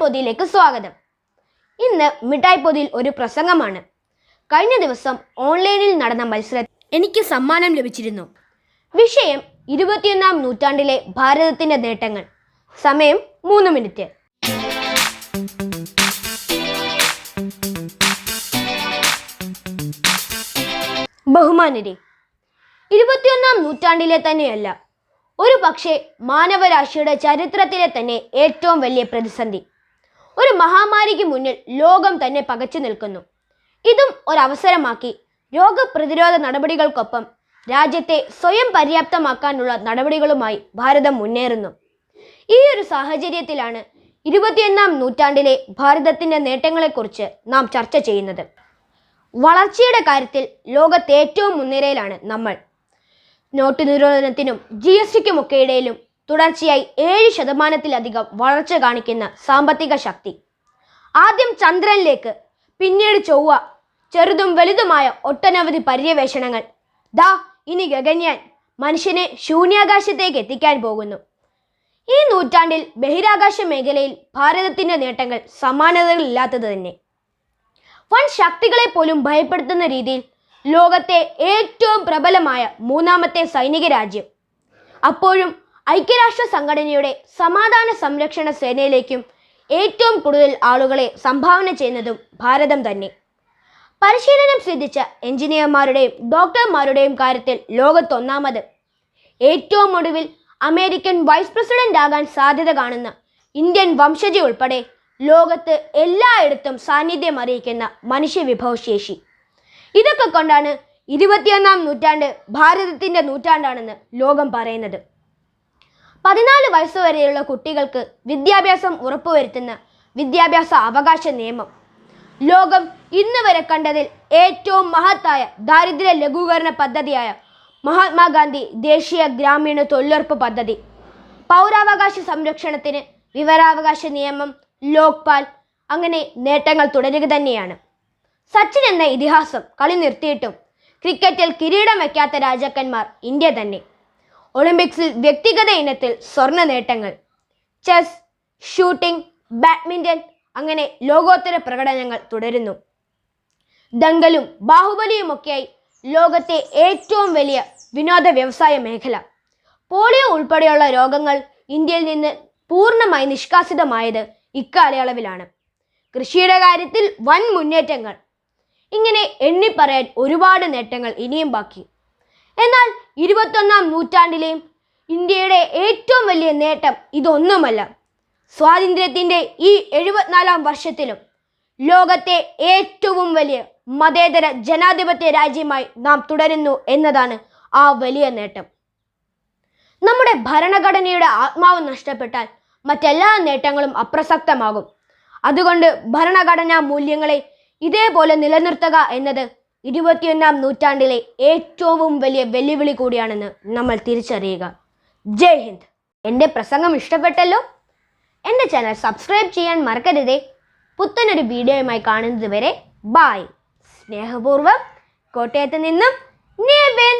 പൊതിയിലേക്ക് സ്വാഗതം. ഇന്ന് മിഠായി പൊതിയിൽ ഒരു പ്രസംഗമാണ്. കഴിഞ്ഞ ദിവസം ഓൺലൈനിൽ നടന്ന മത്സരത്തിൽ എനിക്ക് സമ്മാനം ലഭിച്ചിരുന്നു. വിഷയം ഇരുപത്തിയൊന്നാം നൂറ്റാണ്ടിലെ ഭാരതത്തിന്റെ നേട്ടങ്ങൾ. സമയം മൂന്ന് മിനിറ്റ്. ബഹുമാനരെ ഇരുപത്തിയൊന്നാം നൂറ്റാണ്ടിലെ തന്നെയല്ല ഒരു പക്ഷേ മാനവരാശിയുടെ ചരിത്രത്തിലെ തന്നെ ഏറ്റവും വലിയ പ്രതിസന്ധി. ഒരു മഹാമാരിക്ക് മുന്നിൽ ലോകം തന്നെ പകച്ചു നിൽക്കുന്നു. ഇതും ഒരവസരമാക്കി രോഗപ്രതിരോധ നടപടികൾക്കൊപ്പം രാജ്യത്തെ സ്വയം പര്യാപ്തമാക്കാനുള്ള നടപടികളുമായി ഭാരതം മുന്നേറുന്നു. ഈ ഒരു സാഹചര്യത്തിലാണ് ഇരുപത്തിയൊന്നാം നൂറ്റാണ്ടിലെ ഭാരതത്തിന്റെ നേട്ടങ്ങളെക്കുറിച്ച് നാം ചർച്ച ചെയ്യുന്നത്. വളർച്ചയുടെ കാര്യത്തിൽ ലോകത്തെ ഏറ്റവും മുൻനിരയിലാണ് നമ്മൾ. നോട്ട് നിരോധനത്തിനും ജി എസ് ടിക്കുമൊക്കെ ഇടയിലും തുടർച്ചയായി ഏഴ് ശതമാനത്തിലധികം വളർച്ച കാണിക്കുന്ന സാമ്പത്തിക ശക്തി. ആദ്യം ചന്ദ്രനിലേക്ക് പിന്നീട് ചൊവ്വ ചെറുതും വലുതുമായ ഒട്ടനവധി പര്യവേഷണങ്ങൾ. ദാ ഇനി ഗഗന്യാൻ മനുഷ്യനെ ശൂന്യാകാശത്തേക്ക് എത്തിക്കാൻ പോകുന്നു. ഈ നൂറ്റാണ്ടിൽ ബഹിരാകാശ മേഖലയിൽ ഭാരതത്തിന്റെ നേട്ടങ്ങൾ സമാനതകളില്ലാത്തത് തന്നെ. വൻ ശക്തികളെ പോലും ഭയപ്പെടുത്തുന്ന രീതിയിൽ ലോകത്തെ ഏറ്റവും പ്രബലമായ മൂന്നാമത്തെ സൈനിക രാജ്യം. അപ്പോഴും ഐക്യരാഷ്ട്ര സംഘടനയുടെ സമാധാന സംരക്ഷണ സേനയിലേക്കും ഏറ്റവും കൂടുതൽ ആളുകളെ സംഭാവന ചെയ്യുന്നതും ഭാരതം തന്നെ. പരിശീലനം സിദ്ധിച്ച എഞ്ചിനീയർമാരുടെയും ഡോക്ടർമാരുടെയും കാര്യത്തിൽ ലോകത്തൊന്നാമത്. ഏറ്റവും ഒടുവിൽ അമേരിക്കൻ വൈസ് പ്രസിഡന്റ് ആകാൻ സാധ്യത കാണുന്ന ഇന്ത്യൻ വംശജി ഉൾപ്പെടെ ലോകത്ത് എല്ലായിടത്തും സാന്നിധ്യം അറിയിക്കുന്ന മനുഷ്യവിഭവശേഷി. ഇതൊക്കെ കൊണ്ടാണ് ഇരുപത്തിയൊന്നാം നൂറ്റാണ്ട് ഭാരതത്തിന്റെ നൂറ്റാണ്ടാണെന്ന് ലോകം പറയുന്നത്. പതിനാല് വയസ്സുവരെയുള്ള കുട്ടികൾക്ക് വിദ്യാഭ്യാസം ഉറപ്പുവരുത്തുന്ന വിദ്യാഭ്യാസ അവകാശ നിയമം. ലോകം ഇന്ന് വരെ കണ്ടതിൽ ഏറ്റവും മഹത്തായ ദാരിദ്ര്യ ലഘൂകരണ പദ്ധതിയായ മഹാത്മാഗാന്ധി ദേശീയ ഗ്രാമീണ തൊഴിലുറപ്പ് പദ്ധതി. പൗരാവകാശ സംരക്ഷണത്തിന് വിവരാവകാശ നിയമം ലോക്പാൽ അങ്ങനെ നേട്ടങ്ങൾ തുടരുക തന്നെയാണ്. സച്ചിൻ എന്ന ഇതിഹാസം കളി നിർത്തിയിട്ടും ക്രിക്കറ്റിൽ കിരീടം വയ്ക്കാത്ത രാജാക്കന്മാർ ഇന്ത്യ തന്നെ. ഒളിമ്പിക്സിൽ വ്യക്തിഗത ഇനത്തിൽ സ്വർണ നേട്ടങ്ങൾ. ചെസ് ഷൂട്ടിംഗ് ബാഡ്മിന്റൺ അങ്ങനെ ലോകോത്തര പ്രകടനങ്ങൾ തുടരുന്നു. ദങ്കലും ബാഹുബലിയുമൊക്കെയായി ലോകത്തെ ഏറ്റവും വലിയ വിനോദ വ്യവസായ മേഖല. പോളിയോ ഉൾപ്പെടെയുള്ള രോഗങ്ങൾ ഇന്ത്യയിൽ നിന്ന് പൂർണമായി നിഷ്കാസിതമായത് ഇക്കാലയളവിലാണ്. കൃഷിയുടെ കാര്യത്തിൽ വൻ മുന്നേറ്റങ്ങൾ. ഇങ്ങനെ എണ്ണിപ്പറയാൻ ഒരുപാട് നേട്ടങ്ങൾ ഇനിയും ബാക്കി. എന്നാൽ ഇരുപത്തൊന്നാം നൂറ്റാണ്ടിലെയും ഇന്ത്യയുടെ ഏറ്റവും വലിയ നേട്ടം ഇതൊന്നുമല്ല. സ്വാതന്ത്ര്യത്തിന്റെ ഈ എഴുപത്തിനാലാം വർഷത്തിലും ലോകത്തെ ഏറ്റവും വലിയ മതേതര ജനാധിപത്യ രാജ്യമായി നാം തുടരുന്നു എന്നതാണ് ആ വലിയ നേട്ടം. നമ്മുടെ ഭരണഘടനയുടെ ആത്മാവ് നഷ്ടപ്പെട്ടാൽ മറ്റെല്ലാ നേട്ടങ്ങളും അപ്രസക്തമാകും. അതുകൊണ്ട് ഭരണഘടനാ മൂല്യങ്ങളെ ഇതേപോലെ നിലനിർത്തുക എന്നത് ഇരുപത്തിയൊന്നാം നൂറ്റാണ്ടിലെ ഏറ്റവും വലിയ വെല്ലുവിളി കൂടിയാണെന്ന് നമ്മൾ തിരിച്ചറിയുക. ജയ് ഹിന്ദ്. എന്റെ പ്രസംഗം ഇഷ്ടപ്പെട്ടല്ലോ? എന്റെ ചാനൽ സബ്സ്ക്രൈബ് ചെയ്യാൻ മറക്കരുതേ. പുത്തനൊരു വീഡിയോയുമായി കാണുന്നത് വരെ ബായ് സ്നേഹപൂർവം. കോട്ടയത്ത് നിന്നും നേബൻ